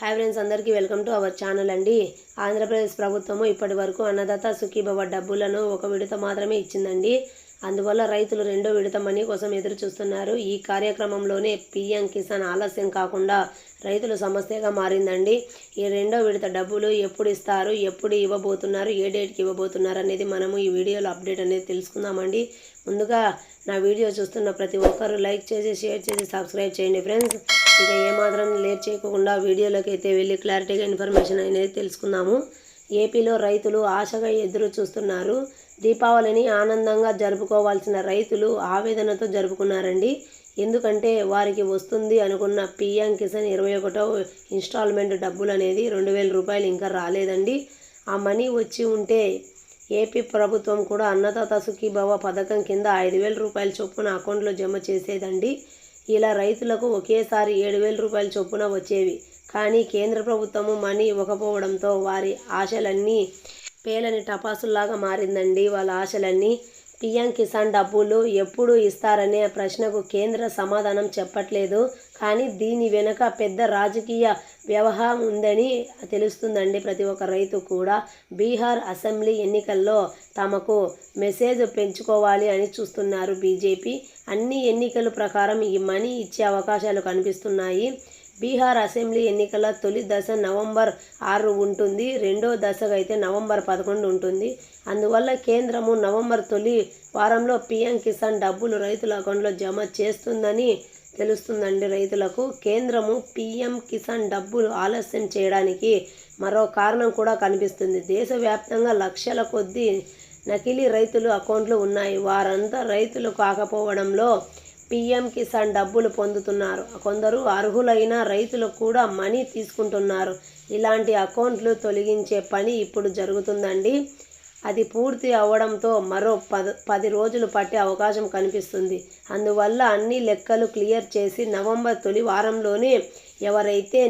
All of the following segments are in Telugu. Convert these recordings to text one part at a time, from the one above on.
హాయ్ ఫ్రెండ్స్ అందరికీ వెల్కమ్ టు అవర్ ఛానల్ అండి. ఆంధ్రప్రదేశ్ ప్రభుత్వము ఇప్పటి వరకు అన్నదాత సుఖీభవ డబ్బులను ఒక విడత మాత్రమే ఇచ్చిందండి. అందువల్ల రైతులు రెండో విడత మనీ కోసం ఎదురు చూస్తున్నారు. ఈ కార్యక్రమంలోనే పిఎం కిసాన్ ఆలస్యం కాకుండా రైతుల సమస్యగా మారిందండి. ఈ రెండో విడత డబ్బులు ఎప్పుడు ఇస్తారు ఎప్పుడు ఇవ్వబోతున్నారు ఏ డేట్కి ఇవ్వబోతున్నారు అనేది మనము ఈ వీడియోలో అప్డేట్ అనేది తెలుసుకుందామండి. ముందుగా నా వీడియో చూస్తున్న ప్రతి ఒక్కరు లైక్ చేసి షేర్ చేసి సబ్స్క్రైబ్ చేయండి ఫ్రెండ్స్. ఇక ఏమాత్రం లేట్ చేయకుండా వీడియోలోకి అయితే వెళ్ళి క్లారిటీగా ఇన్ఫర్మేషన్ అనేది తెలుసుకుందాము. ఏపీలో రైతులు ఆశగా ఎదురు చూస్తున్నారు. దీపావళిని ఆనందంగా జరుపుకోవాల్సిన రైతులు ఆవేదనతో జరుపుకున్నారండి. ఎందుకంటే వారికి వస్తుంది అనుకున్న పిఎం కిసాన్ ఇరవై ఒకటో ఇన్స్టాల్మెంట్ డబ్బులు అనేది రెండు వేల రూపాయలు ఇంకా రాలేదండి. ఆ మనీ వచ్చి ఉంటే ఏపీ ప్రభుత్వం కూడా అన్నదాత సుఖీభవ పథకం కింద ఐదు వేల రూపాయల చొప్పున అకౌంట్లో జమ చేసేదండి. ఇలా రైతులకు ఒకేసారి ఏడు వేల రూపాయల చొప్పున వచ్చేవి. కానీ కేంద్ర ప్రభుత్వము మనీ ఇవ్వకపోవడంతో వారి ఆశలన్నీ పేలని టపాసుల్లాగా మారిందండి. వాళ్ళ ఆశలన్నీ పీఎం కిసాన్ డబ్బులు ఎప్పుడు ఇస్తారనే ప్రశ్నకు కేంద్ర సమాధానం చెప్పట్లేదు. కానీ దీని వెనుక పెద్ద రాజకీయ వ్యవహారం ఉందని తెలుస్తుందండి ప్రతి ఒక్క రైతు కూడా. బీహార్ అసెంబ్లీ ఎన్నికల్లో తమకు మెసేజ్ పెంచుకోవాలి అని చూస్తున్నారు బీజేపీ. అన్ని ఎన్నికల ప్రకారం ఈ మనీ ఇచ్చే అవకాశాలు కనిపిస్తున్నాయి. బీహార్ అసెంబ్లీ ఎన్నికల తొలి దశ నవంబర్ ఆరు ఉంటుంది. రెండో దశకైతే అయితే నవంబర్ పదకొండు ఉంటుంది. అందువల్ల కేంద్రము నవంబర్ తొలి వారంలో పిఎం కిసాన్ డబ్బులు రైతుల అకౌంట్లో జమ చేస్తుందని తెలుస్తుందండి రైతులకు. కేంద్రము పిఎం కిసాన్ డబ్బులు ఆలస్యం చేయడానికి మరో కారణం కూడా కనిపిస్తుంది. దేశవ్యాప్తంగా లక్షల కొద్దీ నకిలీ రైతులు అకౌంట్లు ఉన్నాయి. వారంతా రైతులు కాకపోవడంలో పీఎం కిసాన్ డబ్బులు పొందుతున్నారు. కొందరు అర్హులైన రైతులు కూడా మనీ తీసుకుంటున్నారు. ఇలాంటి అకౌంట్లు తొలగించే పని ఇప్పుడు జరుగుతుందండి. అది పూర్తి అవ్వడంతో మరో పద పది రోజులు పట్టే అవకాశం కనిపిస్తుంది. అందువల్ల అన్ని లెక్కలు క్లియర్ చేసి నవంబర్ తొలి వారంలోనే ఎవరైతే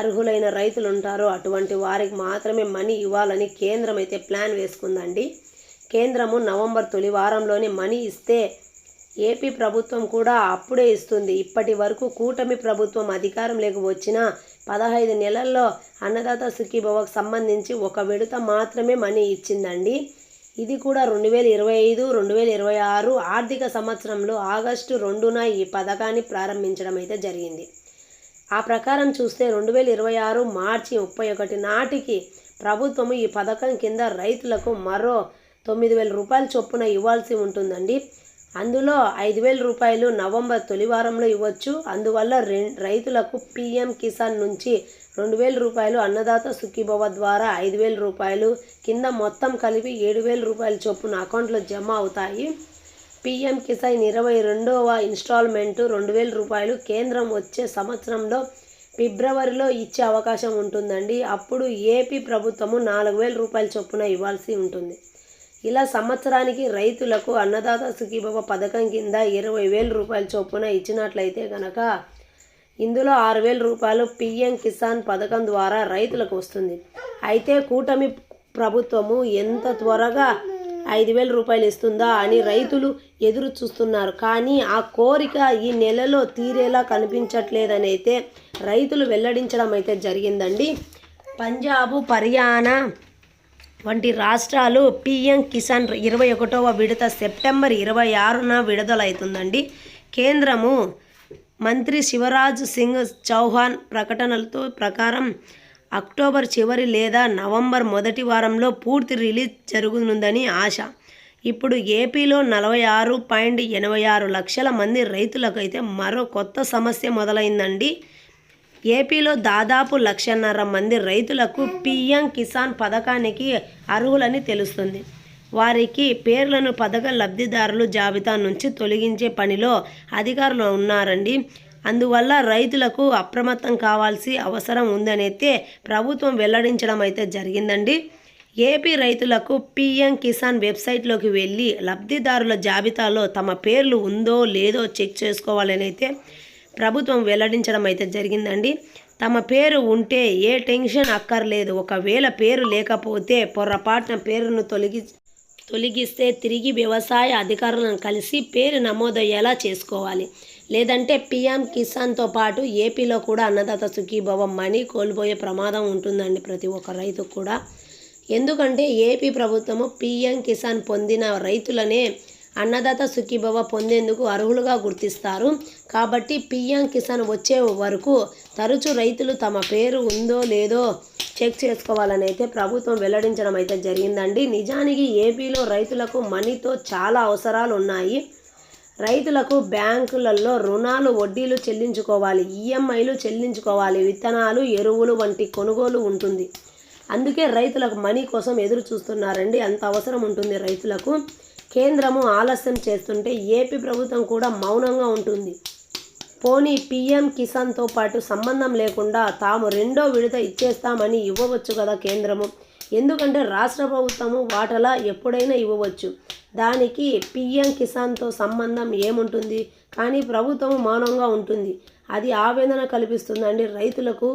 అర్హులైన రైతులు ఉంటారో అటువంటి వారికి మాత్రమే మనీ ఇవ్వాలని కేంద్రం అయితే ప్లాన్ వేసుకుందండి. కేంద్రము నవంబర్ తొలి వారంలోనే మనీ ఇస్తే ఏపీ ప్రభుత్వం కూడా అప్పుడే ఇస్తుంది. ఇప్పటి వరకు కూటమి ప్రభుత్వం అధికారంలోకి వచ్చిన పదహైదు నెలల్లో అన్నదాత సుఖీభవకు సంబంధించి ఒక విడత మాత్రమే మనీ ఇచ్చిందండి. ఇది కూడా రెండు వేల ఇరవై ఐదు రెండు వేల ఇరవై ఆరు ఆర్థిక సంవత్సరంలో ఆగస్టు రెండున ఈ పథకాన్ని ప్రారంభించడం అయితే జరిగింది. ఆ ప్రకారం చూస్తే రెండు వేల ఇరవై ఆరు మార్చి ముప్పై ఒకటి నాటికి ప్రభుత్వము ఈ పథకం కింద రైతులకు మరో తొమ్మిది వేల రూపాయల చొప్పున ఇవ్వాల్సి ఉంటుందండి. అందులో ఐదు వేల రూపాయలు నవంబర్ తొలివారంలో ఇవ్వచ్చు. అందువల్ల రె రైతులకు పీఎం కిసాన్ నుంచి రెండు వేల రూపాయలు అన్నదాత సుఖీభవ ద్వారా ఐదు వేల రూపాయలు కింద మొత్తం కలిపి ఏడు వేల రూపాయల చొప్పున అకౌంట్లో జమ అవుతాయి. పీఎం కిసాన్ ఇరవై రెండవ ఇన్స్టాల్మెంటు రెండు వేల రూపాయలు కేంద్రం వచ్చే సంవత్సరంలో ఫిబ్రవరిలో ఇచ్చే అవకాశం ఉంటుందండి. అప్పుడు ఏపీ ప్రభుత్వము నాలుగు వేల రూపాయల చొప్పున ఇవ్వాల్సి ఉంటుంది. ఇలా సంవత్సరానికి రైతులకు అన్నదాత సుఖీభవ పథకం కింద ఇరవై వేల రూపాయల చొప్పున ఇచ్చినట్లయితే కనుక ఇందులో ఆరు వేల రూపాయలు పిఎం కిసాన్ పథకం ద్వారా రైతులకు వస్తుంది. అయితే కూటమి ప్రభుత్వము ఎంత త్వరగా ఐదు వేల రూపాయలు ఇస్తుందా అని రైతులు ఎదురు చూస్తున్నారు. కానీ ఆ కోరిక ఈ నెలలో తీరేలా కనిపించట్లేదని అయితే రైతులు వెల్లడించడం అయితే జరిగిందండి. పంజాబు హర్యానా వంటి రాష్ట్రాలు పిఎం కిసాన్ ఇరవై ఒకటవ విడత సెప్టెంబర్ ఇరవై ఆరున విడుదలవుతుందండి కేంద్రము మంత్రి శివరాజ్ సింగ్ చౌహాన్ ప్రకటనలతో ప్రకారం అక్టోబర్ చివరి లేదా నవంబర్ మొదటి వారంలో పూర్తి రిలీజ్ జరుగునుందని ఆశ. ఇప్పుడు ఏపీలో నలభై ఆరు పాయింట్ ఎనభై ఆరు లక్షల మంది రైతులకైతే మరో కొత్త సమస్య మొదలైందండి. ఏపీలో దాదాపు లక్షన్నర మంది రైతులకు పిఎం కిసాన్ పథకానికి అర్హులని తెలుస్తుంది. వారికి పేర్లను పథక లబ్ధిదారులు జాబితా నుంచి తొలగించే పనిలో అధికారులు ఉన్నారండి. అందువల్ల రైతులకు అప్రమత్తం కావాల్సి అవసరం ఉందనైతే ప్రభుత్వం వెల్లడించడం అయితే జరిగిందండి. ఏపీ రైతులకు పిఎం కిసాన్ వెబ్సైట్లోకి వెళ్ళి లబ్ధిదారుల జాబితాలో తమ పేర్లు ఉందో లేదో చెక్ చేసుకోవాలని అయితే ప్రభుత్వం వెల్లడించడం అయితే జరిగిందండి. తమ పేరు ఉంటే ఏ టెన్షన్ అక్కర్లేదు. ఒకవేళ పేరు లేకపోతే పొరపాటున పేరును తొలగి తొలగిస్తే తిరిగి వ్యవసాయ అధికారులను కలిసి పేరు నమోదయ్యేలా చేసుకోవాలి. లేదంటే పిఎం కిసాన్తో పాటు ఏపీలో కూడా అన్నదాత సుఖీభవ మనీ కోల్పోయే ప్రమాదం ఉంటుందండి ప్రతి ఒక్క రైతుకు కూడా. ఎందుకంటే ఏపీ ప్రభుత్వము పిఎం కిసాన్ పొందిన రైతులనే అన్నదాత సుఖీభవ పొందేందుకు అర్హులుగా గుర్తిస్తారు. కాబట్టి పిఎం కిసాన్ వచ్చే వరకు తరచూ రైతులు తమ పేరు ఉందో లేదో చెక్ చేసుకోవాలని అయితే ప్రభుత్వం వెల్లడించడం అయితే జరిగిందండి. నిజానికి ఏపీలో రైతులకు మనీతో చాలా అవసరాలు ఉన్నాయి. రైతులకు బ్యాంకులలో రుణాలు వడ్డీలు చెల్లించుకోవాలి ఈఎంఐలు చెల్లించుకోవాలి విత్తనాలు ఎరువులు వంటి కొనుగోలు ఉంటుంది. అందుకే రైతులకు మనీ కోసం ఎదురు చూస్తున్నారండి అంత అవసరం ఉంటుంది రైతులకు. కేంద్రము ఆలస్యం చేస్తుంటే ఏపీ ప్రభుత్వం కూడా మౌనంగా ఉంటుంది. పోనీ పీఎం కిసాన్తో పాటు సంబంధం లేకుండా తాము రెండో విడత ఇచ్చేస్తామని ఇవ్వవచ్చు కదా కేంద్రము. ఎందుకంటే రాష్ట్ర ప్రభుత్వము వాటలా ఎప్పుడైనా ఇవ్వవచ్చు. దానికి పిఎం కిసాన్తో సంబంధం ఏముంటుంది? కానీ ప్రభుత్వం మౌనంగా ఉంటుంది. అది ఆవేదన కల్పిస్తుందండి రైతులకు.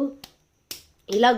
ఇలా